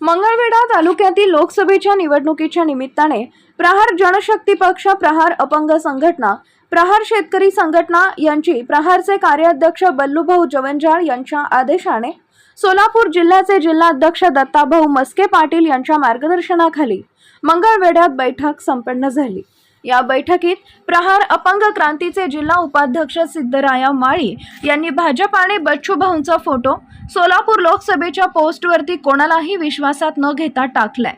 मंगळवेढा तालुक्यातील लोकसभेच्या निवडणुकीच्या निमित्ताने प्रहार जनशक्ती पक्ष प्रहार अपंग संघटना प्रहार शेतकरी संघटना यांची प्रहारचे कार्याध्यक्ष बल्लूभाऊ जवंजाळ यांच्या आदेशाने सोलापूर जिल्ह्याचे जिल्हाध्यक्ष दत्ताभाऊ मस्के पाटील यांच्या मार्गदर्शनाखाली मंगळवेढ्यात बैठक संपन्न झाली. या बैठकीत प्रहार अपंग क्रांतीचे जिल्हा उपाध्यक्ष सिद्धराया माळी यांनी भाजप आणि बच्चू भाऊंचा फोटो सोलापूर लोकसभेच्या पोस्टवरती कोणालाही विश्वासात न घेता टाकलाय.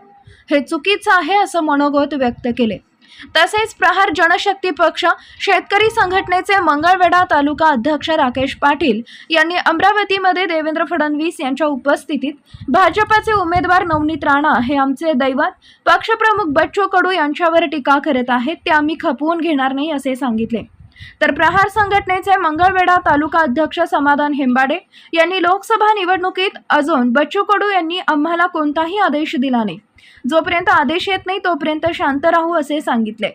हे चुकीचं आहे असं मनोगत व्यक्त केले तसेच प्रहार जनशक्ती पक्ष शेतकरी संघटनेचे मंगळवेढा तालुका अध्यक्ष राकेश पाटील यांनी अमरावतीमध्ये देवेंद्र फडणवीस यांच्या उपस्थितीत भाजपाचे उमेदवार नवनीत राणा हे आमचे दैवत पक्षप्रमुख बच्चू कडू यांच्यावर टीका करत आहेत ते आम्ही खपवून घेणार नाही असे सांगितले. तर प्रहार संघटनेचे मंगळवेढा तालुका अध्यक्ष समाधान हेंबाडे यांनी लोकसभा निवडणुकीत अजून बच्चू कडू यांनी आम्हाला कोणताही आदेश दिला नाही. जोपर्यंत आदेश येत नाही तोपर्यंत शांत राहू असे सांगितले.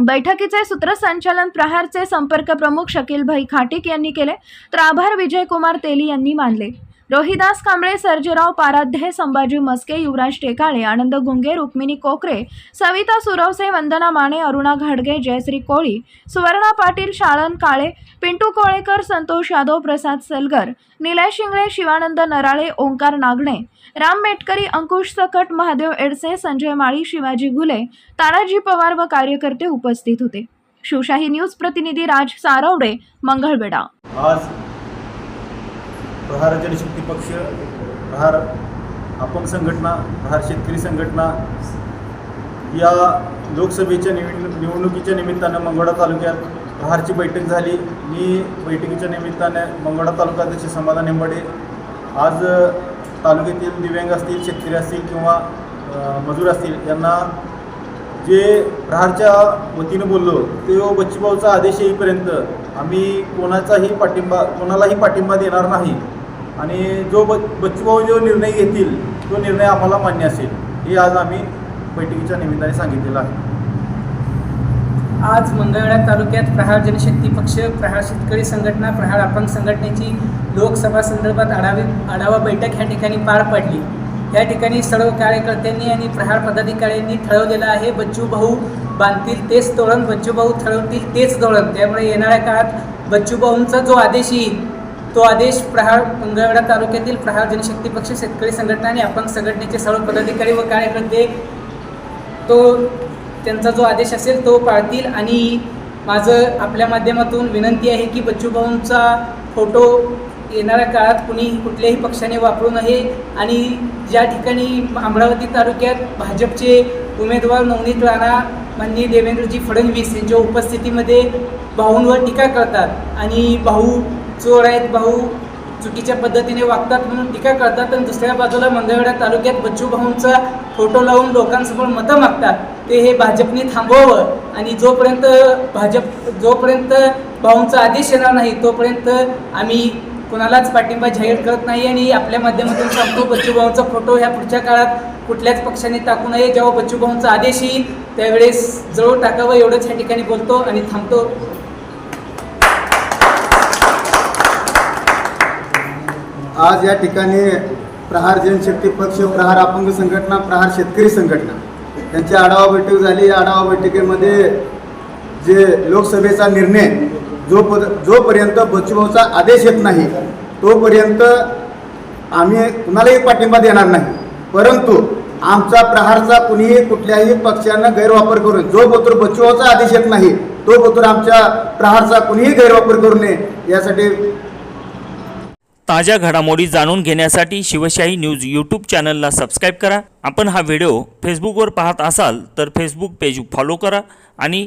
बैठकीचे सूत्रसंचालन प्रहारचे संपर्क प्रमुख शकीलभाई खाटिक यांनी केले तर आभार विजयकुमार तेली यांनी मानले. रोहिदास कांबळे सर्जेराव पाराध्ये संभाजी मस्के युवराज टेकाळे आनंद गुंगे रुक्मिणी कोकरे सविता सुरवसे वंदना माने अरुणा घाडगे जयश्री कोळी सुवर्णा पाटील शाळन काळे पिंटू कोळेकर संतोष यादव प्रसाद सलगर निलय शिंगळे शिवानंद नराळे ओंकार नागणे राम मेटकरी अंकुश सकट महादेव एडसे संजय माळी शिवाजी घुले तानाजी पवार व कार्यकर्ते उपस्थित होते. शिवशाही न्यूज प्रतिनिधी राज सारवडे मंगळवेढा. आज प्रहार जनशक्ती पक्ष प्रहार अपंग संघटना प्रहार शेतकरी संघटना या लोकसभेच्या निवड निवडणुकीच्या निमित्तानं मंगळा तालुक्यात प्रहारची बैठक झाली. मी बैठकीच्या निमित्तानं मंगळा तालुकाध्यक्ष समाधान हेंबाडे आज तालुक्यातील दिव्यांग असतील शेतकरी असतील किंवा मजूर असतील यांना जे प्रहारच्या वतीनं बोललो ते बच्चूभाऊचा आदेश येईपर्यंत आम्ही कोणाचाही पाठिंबा कोणालाही पाठिंबा देणार नाही. आणि जो ब बच्चूभाऊ जो निर्णय घेतील तो निर्णय आम्हाला मान्य असेल. हे आज आम्ही बैठकीच्या निमित्ताने सांगितलेलं आहे. आज मंगळवेढा तालुक्यात प्रहार जनशक्ती पक्ष प्रहार शेतकरी संघटना प्रहार अपंग संघटनेची लोकसभा संदर्भात आढावी आढावा बैठक ह्या ठिकाणी पार पडली. या ठिकाणी सर्व कार्यकर्त्यांनी आणि प्रहार पदाधिकाऱ्यांनी ठरवलेलं आहे बच्चू भाऊ बांधतील तेच तोरण बच्चू भाऊ ठरवतील तेच धोरण. त्यामुळे येणाऱ्या काळात बच्चू भाऊंचा जो आदेश येईल तो आदेश प्रहार मंगळवेढा तालुक्यातील प्रहार जनशक्ती पक्ष शेतकरी संघटना आणि अपंग संघटनेचे सर्व पदाधिकारी व कार्यकर्ते तो त्यांचा जो आदेश असेल तो पाळतील. आणि माझं आपल्या माध्यमातून विनंती आहे की बच्चूभाऊंचा फोटो येणाऱ्या काळात कुणी कुठल्याही पक्षाने वापरू नये आणि ज्या ठिकाणी अमरावती तालुक्यात भाजपचे उमेदवार नवनीत राणा माननीय देवेंद्रजी फडणवीस यांच्या उपस्थितीमध्ये भाऊंवर टीका करतात आणि भाऊ चोर आहेत भाऊ चुकीच्या पद्धतीने वागतात म्हणून टीका करतात आणि दुसऱ्या बाजूला मंगळवेढा तालुक्यात बच्चू भाऊंचा फोटो लावून लोकांसमोर मतं मागतात. ते हे भाजपने थांबवावं आणि जोपर्यंत भाजप जोपर्यंत भाऊंचा आदेश येणार नाही तोपर्यंत आम्ही कोणालाच पाठिंबा जाहीर करत नाही आणि आपल्या माध्यमातून सांगतो बच्चूभाऊंचा फोटो ह्या पुढच्या काळात कुठल्याच पक्षाने टाकू नये. जेव्हा बच्चूभाऊंचा आदेश येईल त्यावेळेस जवळ टाकावं एवढंच ह्या ठिकाणी बोलतो आणि थांबतो. आज या ठिकाणी प्रहार जनशक्ती पक्ष प्रहार अपंग संघटना प्रहार शेतकरी संघटना त्यांची आढावा बैठक झाली. या आढावा बैठकीमध्ये जे लोकसभेचा निर्णय जो जोपर्यंत बच्चूभाऊचा आदेश येत नाही तोपर्यंत आम्ही कुणालाही पाठिंबा देणार नाही. परंतु आमचा प्रहारचा कुणीही कुठल्याही पक्षानं गैरवापर करून जो बतूर बच्चूभाऊचा आदेश येत नाही तो बतूर आमच्या प्रहारचा कुणीही गैरवापर करू नये यासाठी ताज्या घडामोडी जाणून घेण्यासाठी शिवशाही न्यूज यूट्यूब चॅनलला सबस्क्राईब करा. आपण हा व्हिडिओ फेसबुकवर पाहत असाल तर फेसबुक पेज फॉलो करा आणि